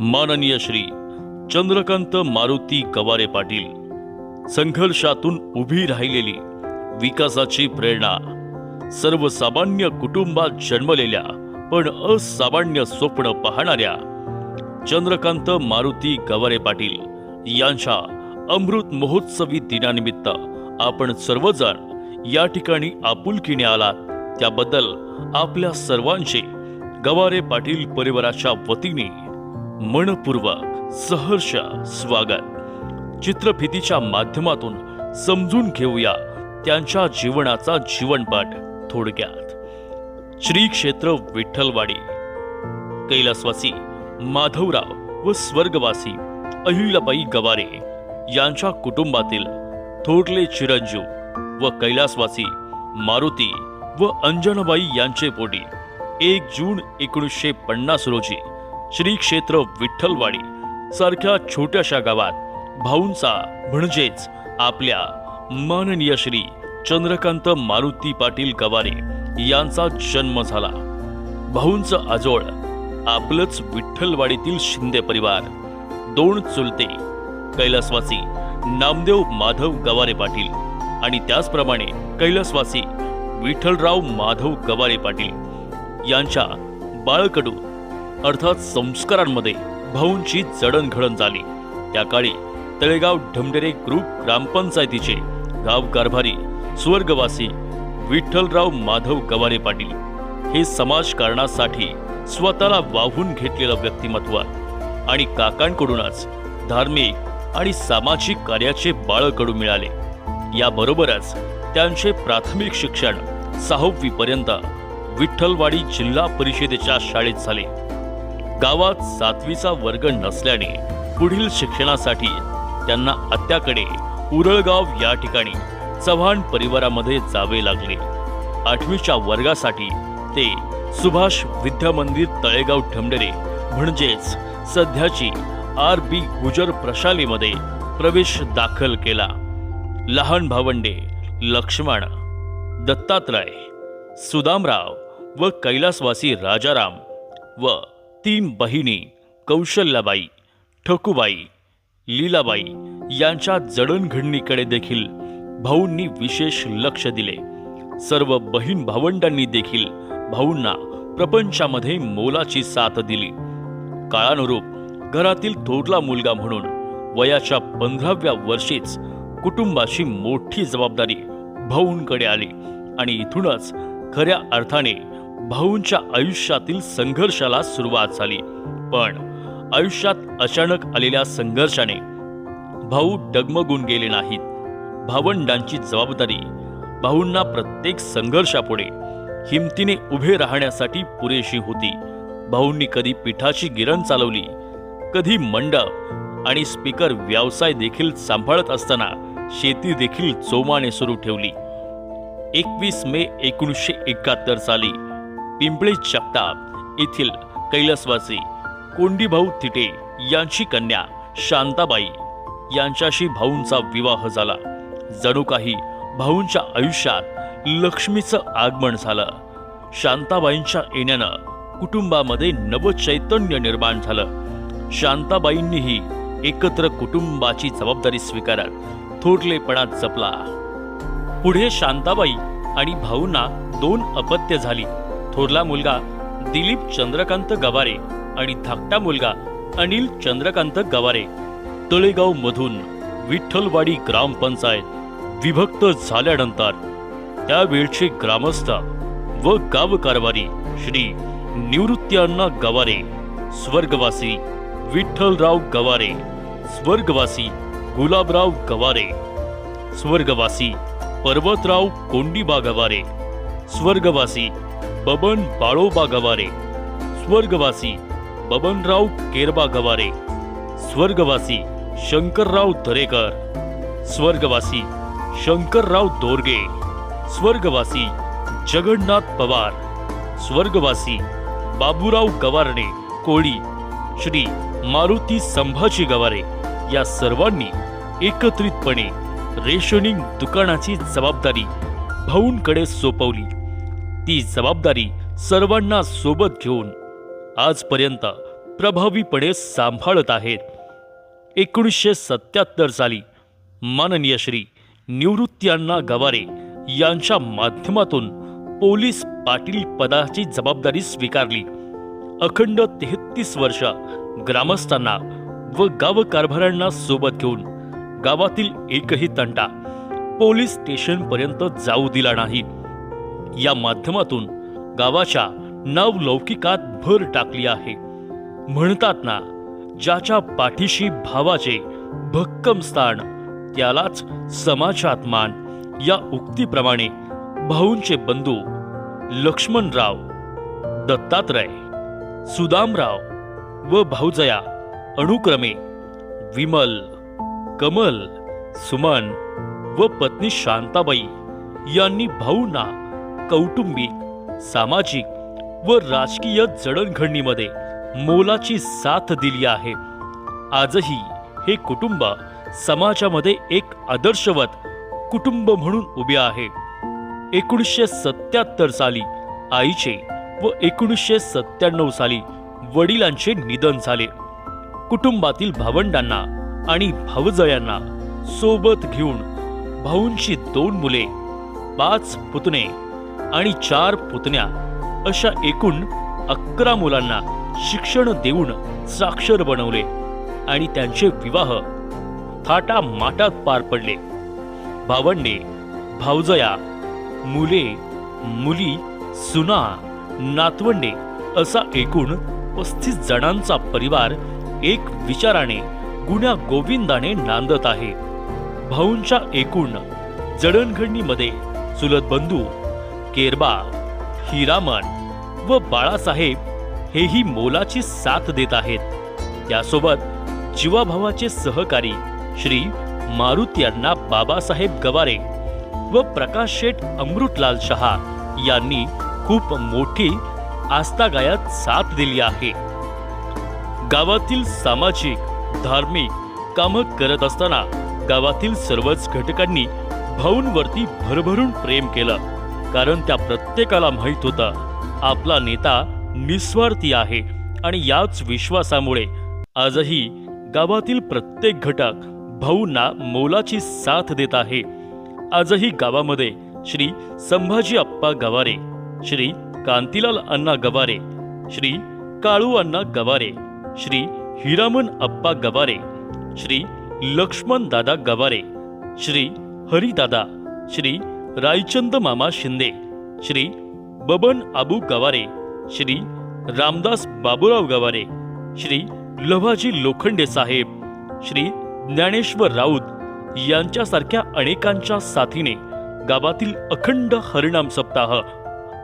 माननीय श्री चंद्रकांत मारुती गवारे पाटील संघर्षातून उभी राहिलेली विकासाची प्रेरणा सर्वसामान्य कुटुंबात जन्मलेल्या पण असामान्य स्वप्न पाहणाऱ्या चंद्रकांत मारुती गवारे पाटील यांच्या अमृत महोत्सवी दिनानिमित्त आपण सर्वजण या ठिकाणी आपुलकीने आलात. त्याबद्दल आपल्या सर्वांचे गवारे पाटील परिवाराच्या वतीने मनपूर्वक सहर्ष स्वागत. चित्रफितीच्या माध्यमातून समजून घेऊया त्यांच्या जीवनाचा जीवनपाठ थोडक्यात. श्री क्षेत्र विठ्ठलवाडी. कैलासवासी माधवराव व स्वर्गवासी अहिल्याबाई गवारे यांच्या कुटुंबातील थोरले चिरंजीव व कैलासवासी मारुती व अंजनबाई यांचे पोटी एक जून एकोणीसशे पन्नास रोजी श्री क्षेत्र विठ्ठलवाडी सारख्या छोट्याशा गावात भाऊंचा म्हणजेच आपल्या माननीय श्री चंद्रकांत मारुती पाटील गवारे यांचा जन्म झाला. भाऊंचं आजोळ आपलंच विठ्ठलवाडीतील शिंदे परिवार दोन चुलते कैलासवासी नामदेव माधव गवारे पाटील आणि त्याचप्रमाणे कैलासवासी विठ्ठलराव माधव गवारे पाटील यांच्या बाळकडू अर्थात संस्कारांमध्ये भाऊंची जडणघडण झाली. त्या काळी तळेगाव ढमडेरे ग्रुप ग्रामपंचायतीचे गाव कारभारी स्वर्गवासी विठ्ठलराव माधव गवारे पाटील हे समाजकारणासाठी स्वतःला वाहून घेतलेलं व्यक्तिमत्व आणि काकांकडूनच धार्मिक आणि सामाजिक कार्याचे बाळकडू मिळाले. याबरोबरच त्यांचे प्राथमिक शिक्षण सहावीपर्यंत विठ्ठलवाडी जिल्हा परिषदेच्या शाळेत झाले. गावात सातवीचा वर्ग नसल्याने पुढील शिक्षणासाठी त्यांना आत्याकडे उरळगाव या ठिकाणी चव्हाण परिवारामध्ये जावे लागले. आठवीच्या वर्गासाठी ते सुभाष विद्या मंदिर तळेगाव ठमडरे म्हणजेच सध्याची आर बी गुजर प्रशालेमध्ये प्रवेश दाखल केला. लहान भावंडे लक्ष्मण दत्तात्रय सुदामराव व कैलासवासी राजाराम व तीन बहिणी कौशल्याबाई ठकूबाई लीलाबाई यांच्या जडणघडणीकडे देखील भाऊंनी विशेष लक्ष दिले. सर्व बहीण भावंडांनी देखील भाऊंना प्रपंचामध्ये मोलाची साथ दिली. काळानुरूप घरातील थोरला मुलगा म्हणून वयाच्या पंधराव्या वर्षीच कुटुंबाची मोठी जबाबदारी भाऊंकडे आली आणि इथूनच खऱ्या अर्थाने भाऊंच्या आयुष्यातील संघर्षाला सुरुवात झाली. पण आयुष्यात अचानक आलेल्या संघर्षाने भाऊ डगमगून गेले नाहीत. भावंडांची जबाबदारी भाऊंना प्रत्येक संघर्षापुढे हिमतीने उभे राहण्यासाठी पुरेशी होती. भाऊंनी कधी पिठाची गिरण चालवली कधी मंडप आणि स्पीकर व्यवसाय देखील सांभाळत असताना शेती देखील जोमाने सुरू ठेवली. एकवीस मे एकोणीसशे एकाहत्तर साली पिंपळी जगताप येथील कैलासवासी कोंडीभाऊ थिटे यांची कन्या शांताबाई यांच्याशी भाऊंचा विवाह झाला. जणू काही भाऊंच्या आयुष्यात लक्ष्मीचं आगमन झालं. शांताबाईंच्या येण्यानं कुटुंबामध्ये नवचैतन्य निर्माण झालं. शांताबाईंनीही एकत्र कुटुंबाची जबाबदारी स्वीकारत थोरलेपणा जपला. पुढे शांताबाई आणि भाऊंना दोन अपत्य झाली. थोरला मुलगा दिलीप चंद्रकांत गवारे आणि धाकटा मुलगा अनिल चंद्रकांत गवारे. तळेगाव मधून विठ्ठलवाडी ग्रामपंचायत विभक्त झाल्यानंतर त्यावेळचे ग्रामस्थ व गावकारवारी श्री निवृत्त्यांना गवारे स्वर्गवासी विठ्ठलराव गवारे स्वर्गवासी गुलाबराव गवारे स्वर्गवासी पर्वतराव कोंडीबा गवारे स्वर्गवासी बबन बाळोबा गवारे. स्वर्गवासी बबनराव केरबा गवारे. स्वर्गवासी शंकरराव दरेकर स्वर्गवासी शंकरराव दोरगे. स्वर्गवासी जगन्नाथ पवार. स्वर्गवासी बाबूराव गवारणे कोळी. श्री मारुती संभाजी गवारे या सर्वांनी एकत्रितपणे रेशनिंग दुकानाची जबाबदारी भाऊंकडे सोपवली. ती जबाबदारी सर्वांना सोबत घेऊन आजपर्यंत प्रभावीपणे सांभाळत आहेत. एकोणीसशे सत्याहत्तर साली माननीय श्री निवृत्ती अण्णा गवारे यांच्या माध्यमातून पोलीस पाटील पदाची जबाबदारी स्वीकारली. अखंड तेहतीस वर्ष ग्रामस्थांना व गावकारभारांना सोबत घेऊन गावातील एकही तंटा पोलीस स्टेशनपर्यंत जाऊ दिला नाही. या माध्यमातून गावाच्या नवलौकिकात भर टाकली आहे. म्हणतात ना ज्याच्या पाठीशी भावाचे भक्कम स्थान त्यालाच समाजात मान या उक्तीप्रमाणे भाऊंचे बंधू लक्ष्मणराव दत्तात्रय सुदामराव व भाऊजया अनुक्रमे विमल कमल सुमन व पत्नी शांताबाई यांनी भाऊंना कौटुंबिक सामाजिक व राजकीय जडणघडणीमध्ये मोलाची साथ दिली आहे. आजही हे कुटुंब समाजामध्ये एक आदर्शवत कुटुंब म्हणून उभे आहे. एकोणीसशे सत्याहत्तर साली आईचे व एकोणीसशे सत्त्याण्णव साली वडिलांचे निधन झाले. कुटुंबातील भावंडांना आणि भावजयांना सोबत घेऊन भाऊंची दोन मुले पाच पुतणे आणि चार पुतण्या अशा एकूण अकरा मुलांना शिक्षण देऊन साक्षर बनवले आणि त्यांचे विवाह थाटा माटात पार पडले. भावंडे भावजया मुले मुली सुना नातवंडे असा एकूण पस्तीस जणांचा परिवार एक विचाराने गुण्या गोविंदाने नांदत आहे. भाऊंच्या एकूण जडणघडणीमध्ये चुलत बंधू केरबा हिरामन व बाळासाहेब हेही मोलाची साथ देत आहेत. त्यासोबत जीवाभावाचे सहकारी श्री मारुती अण्णा बाबासाहेब गवारे व प्रकाश शेठ अमृतलाल शहा यांनी खूप मोठी आस्थागायात साथ दिली आहे. गावातील सामाजिक धार्मिक कामं करत असताना गावातील सर्वच घटकांनी भाऊंवरती भरभरून प्रेम केलं. कारण त्या प्रत्येकाला माहीत होतं. आपला नेता निस्वार्थी आहे आणि याच विश्वासामुळे आजही गावातील प्रत्येक घटक भाऊंना मोलाची साथ देत आहे. आजही गावामध्ये श्री संभाजी अप्पा गवारे श्री कांतीलाल अण्णा गवारे श्री काळू अण्णा गवारे श्री हिरामन अप्पा गवारे श्री लक्ष्मण दादा गवारे श्री हरिदादा श्री रायचंद मामा शिंदे श्री बबन आबू गवारे श्री रामदास बाबूराव गवारे श्री लभाजी लोखंडे साहेब श्री ज्ञानेश्वर राऊत यांच्यासारख्या अनेकांच्या साथीने गावातील अखंड हरिणाम सप्ताह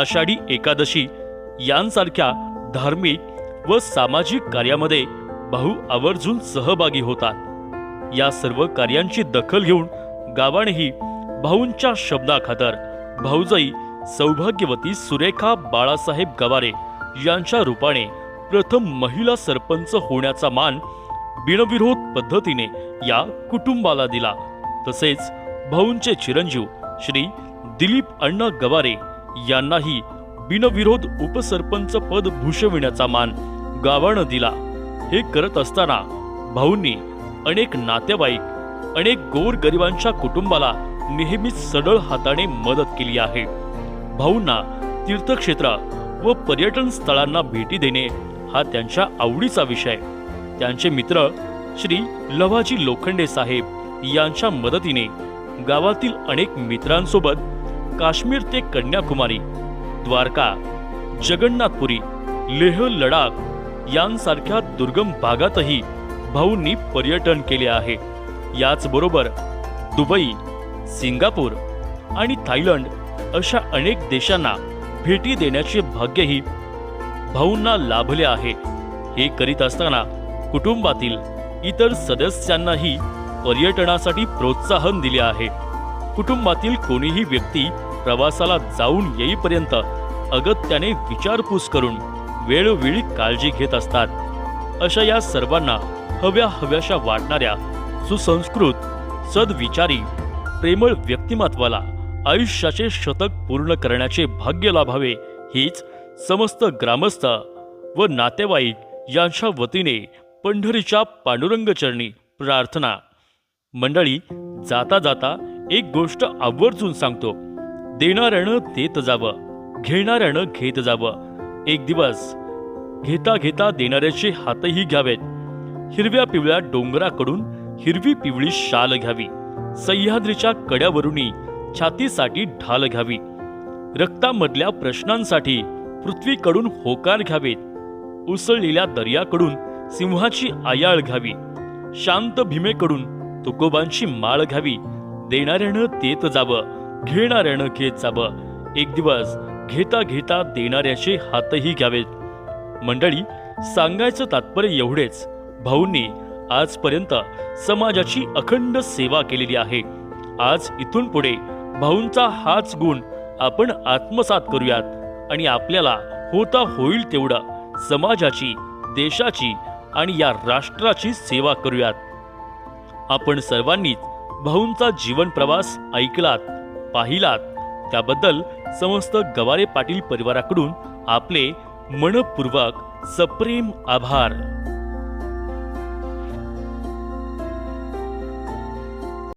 आषाढी एकादशी यांसारख्या धार्मिक व सामाजिक कार्यामध्ये भाऊ आवर्जून सहभागी होतात. या सर्व कार्यांची दखल घेऊन गावानेही भाऊंच्या शब्दाखातर भाऊजाई सौभाग्यवती सुरेखा बाळासाहेब गवारे यांच्या रूपाने प्रथम महिला सरपंच होण्याचा मान बिनविरोध पद्धतीने या कुटुंबाला दिला. तसेच भाऊंचे चिरंजीव श्री दिलीप अण्णा गवारे यांनाही बिनविरोध उपसरपंच पद भूषविण्याचा मान गावानं दिला. हे करत असताना भाऊंनी अनेक नातेवाईक अनेक गोरगरिबांच्या कुटुंबाला नेहमीच सडळ हाताने मदत केली आहे. भाऊंना तीर्थक्षेत्र व पर्यटन स्थळांना भेटी देणे हा त्यांच्या आवडीचा विषय. त्यांचे मित्र श्री लवाजी लोखंडे साहेब यांच्या मदतीने गावातील अनेक मित्रांसोबत काश्मीर ते कन्याकुमारी द्वारका जगन्नाथपुरी लेह लडाख यांसारख्या दुर्गम भागातही भाऊंनी पर्यटन केले आहे. याचबरोबर दुबई सिंगापूर आणि थायलंड अशा अनेक देशांना भेटी देण्याचे भाग्यही भाऊंना लाभले आहे. हे करीत असताना कुटुंबातील इतर सदस्यांनाही पर्यटनासाठी प्रोत्साहन दिले आहे. कुटुंबातील कोणीही व्यक्ती प्रवासाला जाऊन येईपर्यंत अगत्याने विचारपूस करून वेळोवेळी काळजी घेत असतात. अशा या सर्वांना हव्या हव्याशा वाटणाऱ्या सुसंस्कृत सद्विचारी प्रेमळ व्यक्तिमत्वाला आयुष्याचे शतक पूर्ण करण्याचे भाग्य लाभावे हीच समस्त ग्रामस्थ व नातेवाईक यांच्या वतीने पंढरीच्या पांडुरंग चरणी प्रार्थना. मंडळी जाता जाता एक गोष्ट आवर्जून सांगतो. देणाऱ्यानं देत जावं घेणाऱ्यानं घेत जावं. एक दिवस घेता घेता देणाऱ्याचे हातही घ्यावेत. हिरव्या पिवळ्या डोंगराकडून हिरवी पिवळी शाल घ्यावी. सह्याद्रीच्या कड्यावरूनही छातीसाठी ढाल घ्यावी. रक्तामधल्या प्रश्नांसाठी पृथ्वीकडून होकार घ्यावेत. उसळलेल्या दर्याकडून सिंहाची आयाळ घ्यावी. शांत भीमेकडून तुकोबांची माळ घ्यावी. देणाऱ्यानं देत जावं घेणाऱ्यानं घेत जावं. एक दिवस घेता घेता देणाऱ्याचे हातही घ्यावेत. मंडळी सांगायचं तात्पर्य एवढेच. भाऊंनी आजपर्यंत समाजाची अखंड सेवा केलेली आहे. आज इथून पुढे भाऊंचा हाच गुण आपण आत्मसात करूयात आणि आपल्याला होता होईल तेवढं समाजाची देशाची आणि या राष्ट्राची सेवा करूयात. आपण सर्वांनीच भाऊंचा जीवन प्रवास ऐकलात पाहिलात. त्याबद्दल समस्त गवारे पाटील परिवाराकडून आपले मनपूर्वक सप्रेम आभार.